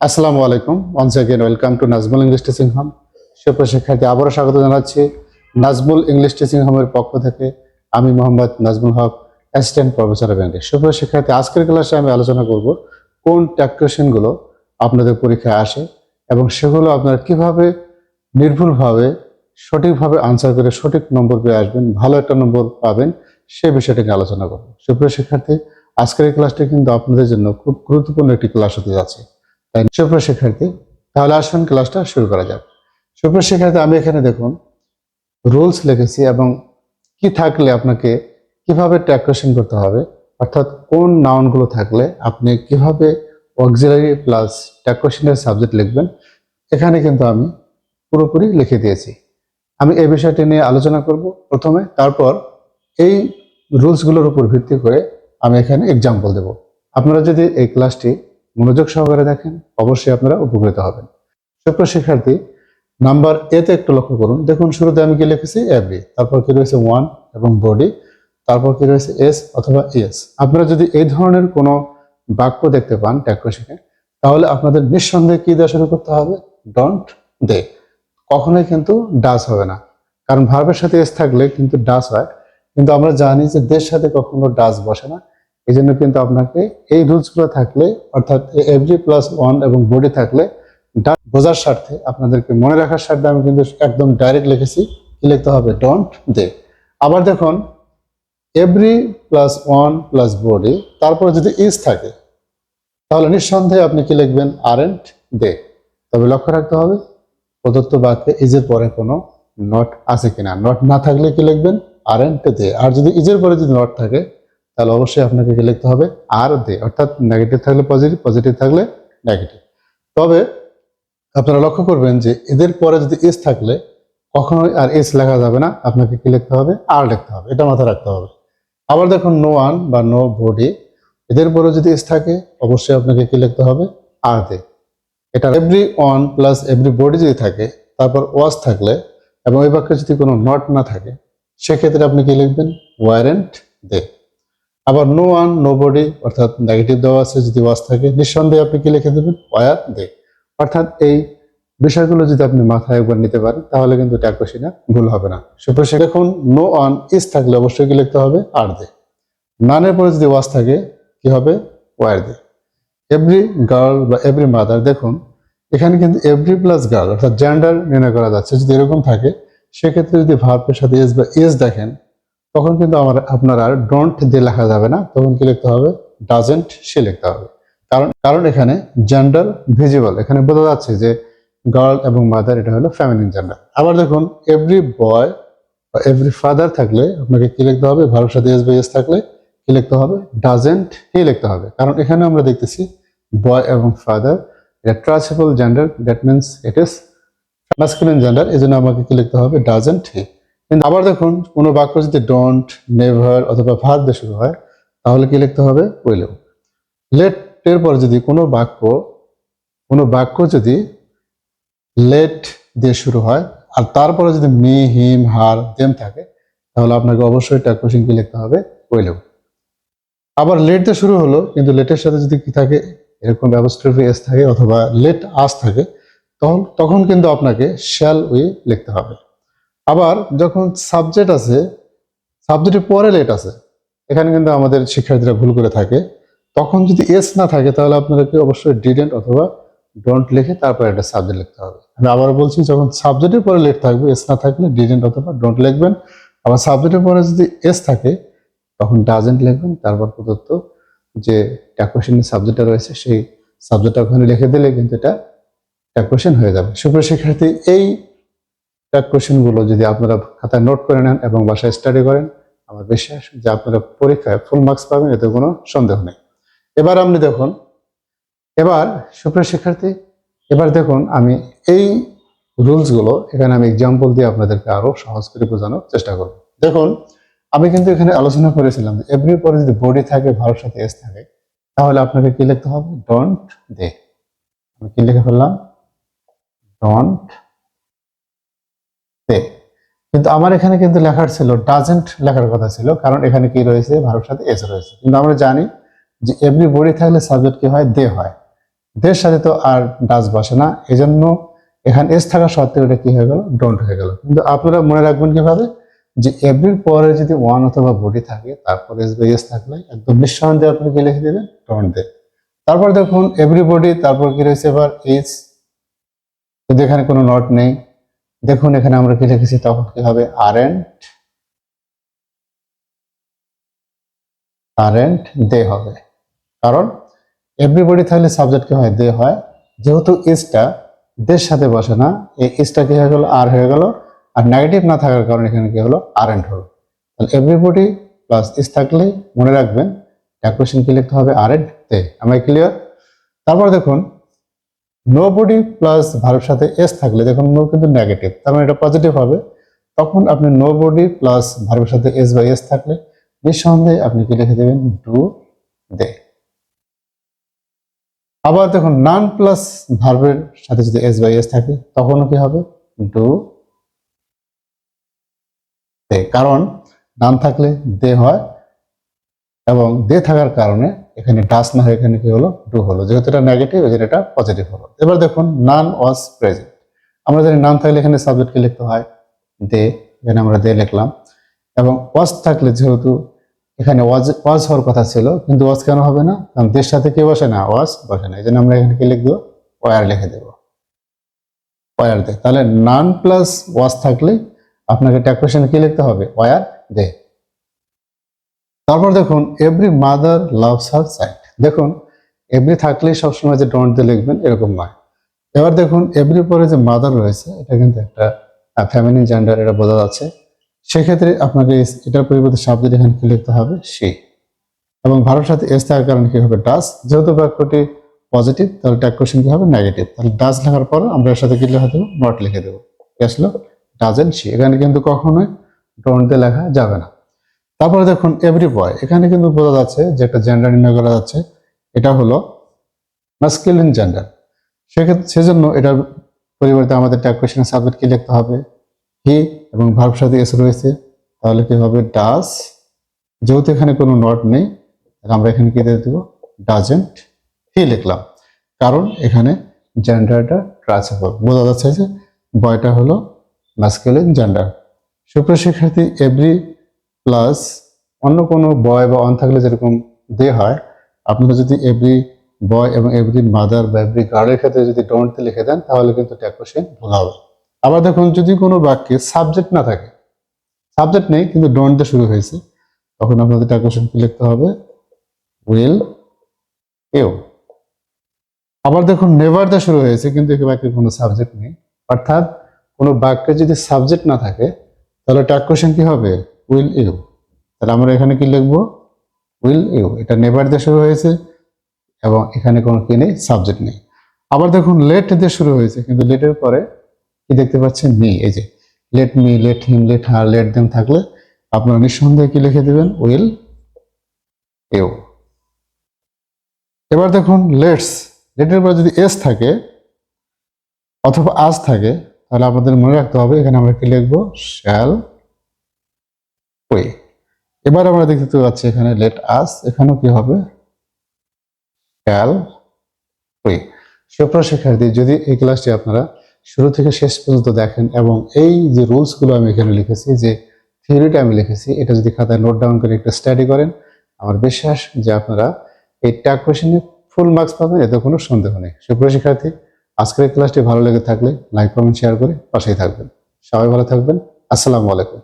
আসসালামু আলাইকুম। Once again welcome to Nazmul English teaching home সুপ্রিয় শিক্ষার্থী আবারও স্বাগত জানাচ্ছি নাজমুল ইংলিশ টিচিং হোমের পক্ষ থেকে। আমি Mohammad Nazmul Haque assistant professor of English সুপ্রিয় শিক্ষার্থী আজকের ক্লাসে আমি আলোচনা করব কোন ট্যাক্টেশনগুলো আপনাদের পরীক্ষায় আসে এবং সেগুলো আপনারা কীভাবে নির্ভুলভাবে, সঠিকভাবে আনসার করে সঠিক নম্বর পেয়ে আসবেন, ভালো একটা নম্বর পাবেন সেই বিষয়টি নিয়ে আলোচনা করব। সুপ্রিয় শিক্ষার্থী আজকের ক্লাসটি কিন্তু আপনাদের জন্য খুব গুরুত্বপূর্ণ একটি ক্লাস হতে যাচ্ছে। তাই সুপ্রিয় শিক্ষার্থী, তাহলে আসুন ক্লাসটা শুরু করা যাক। সুপ্রিয় শিক্ষার্থী, আমি এখানে দেখুন, রুলস লিখেছি এবং কি থাকলে আপনাকে কীভাবে ট্যাগ কোশ্চেন করতে হবে, অর্থাৎ কোন নাউনগুলো থাকলে আপনি কীভাবে অক্সিলারি প্লাস ট্যাগ কোশ্চেনের সাবজেক্ট লিখবেন, এখানে কিন্তু আমি পুরোপুরি লিখে দিয়েছি। আমি এই বিষয়টি নিয়ে আলোচনা করব প্রথমে, তারপর এই রুলসগুলোর উপর ভিত্তি করে আমি এখানে এক্সাম্পল দেব। আপনারা যদি এই ক্লাসটি মনোযোগ সহকারে দেখেন, অবশ্যই আপনারা উপকৃত হবেন। সুপ্রিয় শিক্ষার্থী, নাম্বার এতে একটু লক্ষ্য করুন। দেখুন, শুরুতে আমি কি লিখেছি? এভরি তারপর কি রয়েছে? ওয়ান এবং বডি তারপর কি রয়েছে? এস অথবা এস আপনারা যদি এই ধরনের কোনো বাক্য দেখতে পান ট্যাক্রোশিকে তাহলে আপনাদের নিঃসন্দেহে কি দেওয়া শুরু করতে হবে? ডন্ট দে কখনোই কিন্তু ডাস হবে না। কারণ ভার্বের সাথে এস থাকলে কিন্তু ডাস হয়। কিন্তু আমরা জানি যে দের সাথে কখনো ডাস বসে না। এই জন্য কিন্তু আপনাকে এই রুলসগুলো থাকলে, অর্থাৎ এভরি প্লাস ওয়ান এবং বডি থাকলে বোঝার স্বার্থে আপনাদেরকে মনে রাখার স্বার্থে আমি কিন্তু একদম ডাইরেক্ট লিখেছি, কি লিখতে হবে? Don't they. আবার দেখুন every plus one plus body তারপরে যদি ইজ থাকে, তাহলে নিঃসন্দেহে আপনি কি লিখবেন? Aren't they. তবে লক্ষ্য রাখতে হবে, প্রদত্ত বাক্যে ইজের পরে কোনো নট আছে কিনা। নট না থাকলে কি লিখবেন? আরেন্ট দে। আর যদি ইজের পরে যদি নট থাকে তাহলে অবশ্যই আপনাকে কি লিখতে হবে? আর দে অর্থাৎ নেগেটিভ থাকলে পজিটিভ পজিটিভ থাকলে নেগেটিভ তবে আপনারা লক্ষ্য করবেন যে এদের পরে যদি এস থাকলে কখনোই আর এস লেখা যাবে না, আপনাকে কি লিখতে হবে? আর লিখতে হবে, এটা মাথায় রাখতে হবে। আবার দেখুন নো ওয়ান বা নো বডি এদের পরে যদি এস থাকে, অবশ্যই আপনাকে কি লিখতে হবে? আর দে এটা every one plus every body যদি থাকে, তারপর ওয়াজ থাকলে এবং ওই বাক্যে যদি কোনো নট না থাকে, সেক্ষেত্রে আপনি কি লিখবেন? ওয়ারেন্ট দে আবার নো ওয়ান নো বডি অর্থাৎ নেগেটিভ দেওয়া আছে, যদি ওয়াজ থাকে, নিঃসন্দেহে আপনি কি লিখে দেবেন? ওয়ার দে অর্থাৎ এই বিষয়গুলো যদি আপনি মাথায় একবার নিতে পারেন, তাহলে কিন্তু ট্যাকোশিনা ভুল হবে না। সুপ্রসে দেখুন নো অন ইস থাকলে অবশ্যই কি লিখতে হবে? আর দে নানের পরে যদি ওয়াজ থাকে, কি হবে? ওয়ার দে এভরি গার্ল বা এভরি মাদার দেখুন, এখানে কিন্তু এভরি প্লাস গার্ল অর্থাৎ জেন্ডার নির্ণয় করা যাচ্ছে, যদি এরকম থাকে, সেক্ষেত্রে যদি ভার্বের সাথে এস বা এস দেখেন তখন কিন্তু আমার, আপনার আর ডোন্ট দিয়ে লেখা যাবে না। তখন কি লিখতে হবে? ডাজেন্ট সে লিখতে হবে। কারণ কারণ এখানে জেন্ডার ভিজিবল এখানে বোঝা যাচ্ছে যে গার্ল এবং মাদার এটা হলো ফ্যামিলিন জেন্ডার আবার দেখুন এভরি বয় বা এভরি ফাদার থাকলে আপনাকে কি লিখতে হবে? ভারত সাথে এস বাই এস থাকলে কি লিখতে হবে? ডাজেন্ট হি লিখতে হবে। কারণ এখানে আমরা দেখতেছি বয় এবং ফাদার এটা ট্রান্সিবল gender that means it is masculine gender এই জন্য আমাকে কি লিখতে হবে? ডাজেন্ট হি কিন্তু আবার দেখুন, কোনো বাক্য যদি ডোন্ট নেভার অথবা ভার দিয়ে শুরু হয়, তাহলে কি লিখতে হবে? উইলেও লেট এর পর যদি কোনো বাক্য কোনো বাক্য যদি লেট দিয়ে শুরু হয়, আর তারপরে যদি মি হিম হার দেম থাকে, তাহলে আপনাকে অবশ্যই ট্যাগ কোশ্চিন কি লিখতে হবে? ওয়েলেও আবার লেট দিয়ে শুরু হলো, কিন্তু লেটের সাথে যদি কি থাকে, এরকম ব্যবস্থা এস থাকে অথবা লেট আস থাকে, তখন তখন কিন্তু আপনাকে শ্যাল উই লিখতে হবে। আবার যখন সাবজেক্ট আছে সাবজেক্টের পরে লেট আছে, এখানে কিন্তু আমাদের শিক্ষার্থীরা ভুল করে থাকে। তখন যদি এস না থাকে, তাহলে আপনাদেরকে অবশ্যই ডিডেন্ট অথবা ডোন্ট লিখে তারপর একটা সাবজেক্ট লিখতে হবে। আমি আবার বলছি, যখন সাবজেক্টের পরে লেট থাকবে এস না থাকলে ডিডেন্ট অথবা ডোন্ট লিখবেন। আবার সাবজেক্টের পরে যদি এস থাকে, তখন ডাজেন্ট লিখবেন। তারপর প্রদত্ত যে ট্যাকোশনের সাবজেক্টটা রয়েছে, সেই সাবজেক্টটা ওখানে লিখে দিলে কিন্তু এটা ট্যাকোশন হয়ে যাবে। সুপ্রিয় শিক্ষার্থী, এই ট্যাগ কোশ্চেনগুলো যদি আপনারা খাতায় নোট করে নেন এবং বাসায় স্টাডি করেন, আমার বিশ্বাস যে আপনারা পরীক্ষায় ফুল মার্কস পাবেন, এতে কোনো সন্দেহ নেই। এবার আপনি দেখুন, এবার সুপ্রিয় শিক্ষার্থী, এবার দেখুন আমি এই রুলসগুলো এখানে আমি এক্সাম্পল দিয়ে আপনাদেরকে আরও সহজ করে বোঝানোর চেষ্টা করব। দেখুন, আমি কিন্তু এখানে আলোচনা করেছিলাম যে এভরি পরে যদি বডি থাকে ভারত সাথে এস থাকে, তাহলে আপনাকে কি লিখতে হবে? ডোন্ট দে আমি কি লিখে ফেললাম? ডোন্ট কিন্তু আমার এখানে কিন্তু লেখার ছিল ডাজেন্ট লেখার কথা ছিল, কারণ এখানে কি রয়েছে? ভারত সাথে এস রয়েছে। কিন্তু আমরা জানি যে এভরি বডি থাকলে সাবজেক্ট কি হয়? দে হয়। দের সাথে তো আর ডাস বসে না। এজন্য এখানে এস থাকা সত্ত্বেও এটা কি হয়ে গেল? ডোন্ট হয়ে গেল। কিন্তু আপনারা মনে রাখবেন কীভাবে? যে এভরির পরে যদি ওয়ান অথবা বডি থাকে, তারপর এস বাই এস থাকলে একদম নিঃসন্দেহে আপনি কি লিখে দেবেন? ডোন্ট দে তারপর দেখুন এভরি বডি তারপর কি রয়েছে এবার? ইজ যদি এখানে কোনো নট নেই দেখুন, এখানে আমরা কি লিখেছি? তখন কি হবে? আরেন্ট আরেন্ট দে হবে। কারণ এভরিবডি থাকলে সাবজেক্ট কি হয়? দে হয়। যেহেতু ইজটা দের সাথে বসে না, এই ইজটা কি হয়ে গেল? আর হয়ে গেল। আর নেগেটিভ না থাকার কারণে এখানে কি হলো? আরেন্ট হলো। তাহলে এভরিবডি প্লাস ইজ থাকলে মনে রাখবেন কোয়েশ্চেন কি লিখতে হবে? আরেন্ট দে আমরা ক্লিয়ার তারপর দেখুন নো বডি প্লাস ভার্বের সাথে এস থাকলে, দেখুন নো কিন্তু নেগেটিভ তার মানে এটা পজিটিভ হবে। তখন আপনি নো বডি প্লাস ভার্বের সাথে এস বা এস থাকলে, নিঃসন্দেহে আপনি কি লিখে দেবেন? Do they. আবার দেখুন নান প্লাস ভার্বের সাথে যদি এস বাই এস থাকে, তখনও কি হবে? Do they. কারণ নান থাকলে দে হয় এবং দে থাকার কারণে এখানে ডাস না হয় এখানে কি হলো? ডু হলো। যেহেতু এটা নেগেটিভ জন্য এটা পজিটিভ হলো। এবার দেখুন নান ওয়াজ প্রেজেন্ট আমরা জানি নান থাকলে এখানে সাবজেক্ট কি লিখতে হয়? দে এখানে আমরা দে লিখলাম। এবং ওয়াজ থাকলে যেহেতু এখানে ওয়াজ ওয়াজ হওয়ার কথা ছিল, কিন্তু ওয়াজ কেন হবে না? কারণ দের সাথে কি বসে না ওয়াজ বসে না। এই জন্য আমরা এখানে কি লিখব? ওয়ার লিখে দেবো। ওয়ার দে তাহলে নান প্লাস ওয়াজ থাকলে আপনাকে ট্যাকুয়েশনে কি লিখতে হবে? ওয়ার দে তারপর দেখুন every mother loves her child দেখুন এভরি থাকলেই সবসময় যে ডোন্ট দিয়ে লিখবেন, এরকম নয়। এবার দেখুন এভরি পরে যে মাদার রয়েছে, এটা কিন্তু একটা ফ্যামিলি জেন্ডার এটা বোঝা যাচ্ছে। সেক্ষেত্রে আপনাকে এটার পরিবর্তে শব্দের এখানে কি লিখতে হবে? সে এবং ভারত সাথে এস থাকার কারণে কি হবে? ডাস যেহেতু বাক্যটি পজিটিভ তাহলে ট্যাগ কোশ্চেন কি হবে? নেগেটিভ তাহলে ডাস লেখার পর আমরা এর সাথে কি লিখে দেবো? নট লিখে দেবো। আসলো ডাজেন সি এখানে কিন্তু কখনোই ডোন্ট দিয়ে লেখা যাবে না। তারপরে দেখুন এভরি বয় এখানে কিন্তু বোঝা যাচ্ছে যে একটা জেন্ডার নির্ণয় করা যাচ্ছে। এটা হলো মাস্কুলিন জেন্ডার সেক্ষেত্রে সেজন্য এটার পরিবর্তে আমাদের ট্যাগ কোশ্চেনের সাবজেক্ট কি লিখতে হবে? হি এবং ভার্ব সাথে এসে রয়েছে। তাহলে কি হবে? ডাস যেহেতু এখানে কোনো নট নেই, তাহলে আমরা এখানে কি দিয়ে দেবো? ডাজেন্ট হি লিখলাম। কারণ এখানে জেন্ডারটা ট্রান্সফার বোঝা যাচ্ছে যে বয়টা হলো মাস্কুলিন জেন্ডার সুপ্রিয় শিক্ষার্থী এভরি প্লাস অন্য কোনো বয় বা অন থাকলে যেরকম দে হয়, আপনারা যদি এভরি বয় এবং এভরি মাদার বা এভরি গার্লের ক্ষেত্রে যদি ডোন্ট লিখে দেন, তাহলে কিন্তু ট্যাগ কোশ্চেন ভুল হবে। আবার দেখুন, যদি কোনো বাক্যে সাবজেক্ট না থাকে সাবজেক্ট নেই, কিন্তু ডোন্ট দিয়ে শুরু হয়েছে, তখন আপনাদের ট্যাগ কোশ্চেন কি লিখতে হবে? উইল ইউ আবার দেখুন নেভার দিয়ে শুরু হয়েছে, কিন্তু এই বাক্যে কোনো সাবজেক্ট নেই। অর্থাৎ কোনো বাক্যে যদি সাবজেক্ট না থাকে, তাহলে ট্যাগ কোশ্চেন কি হবে? উইল ইউ তাহলে আমরা এখানে কি লিখব? উইল ইউ এটা নেভার দিয়ে শুরু হয়েছে এবং এখানে কোনো কি নেই সাবজেক্ট নেই। আবার দেখুন লেট দিয়ে শুরু হয়েছে, কিন্তু লেটের পরে কি দেখতে পাচ্ছেন? মি এই যে let me let him let her let them থাকলে আপনারা নিঃসন্দেহে কি লিখে দেবেন? উইল ইউ এবার দেখুন লেটস লেটের পরে যদি এস থাকে অথবা আজ থাকে, তাহলে আমাদের মনে রাখতে হবে, এখানে আমরা কি লিখব? শ্যাল ওয়ে এবার আমরা দেখতে পাচ্ছি এখানে লেট আস এখানেও কি হবে? শ্যাল ওয়ে সুপ্রিয় শিক্ষার্থী, যদি এই ক্লাসটি আপনারা শুরু থেকে শেষ পর্যন্ত দেখেন এবং এই যে রুলসগুলো আমি এখানে লিখেছি, যে থিওরিটা আমি লিখেছি, এটা যদি খাতায় নোট ডাউন করে একটা স্টাডি করেন, আমার বিশ্বাস যে আপনারা এই ট্যাগ কোশ্চেনে ফুল মার্কস পাবেন, এতে কোনো সন্দেহ নেই। সুপ্রিয় শিক্ষার্থী, আজকের ক্লাসটি ভালো লেগে থাকলে লাইক কমেন্ট শেয়ার করে পাশেই থাকবেন। সবাই ভালো থাকবেন। আসসালামু আলাইকুম।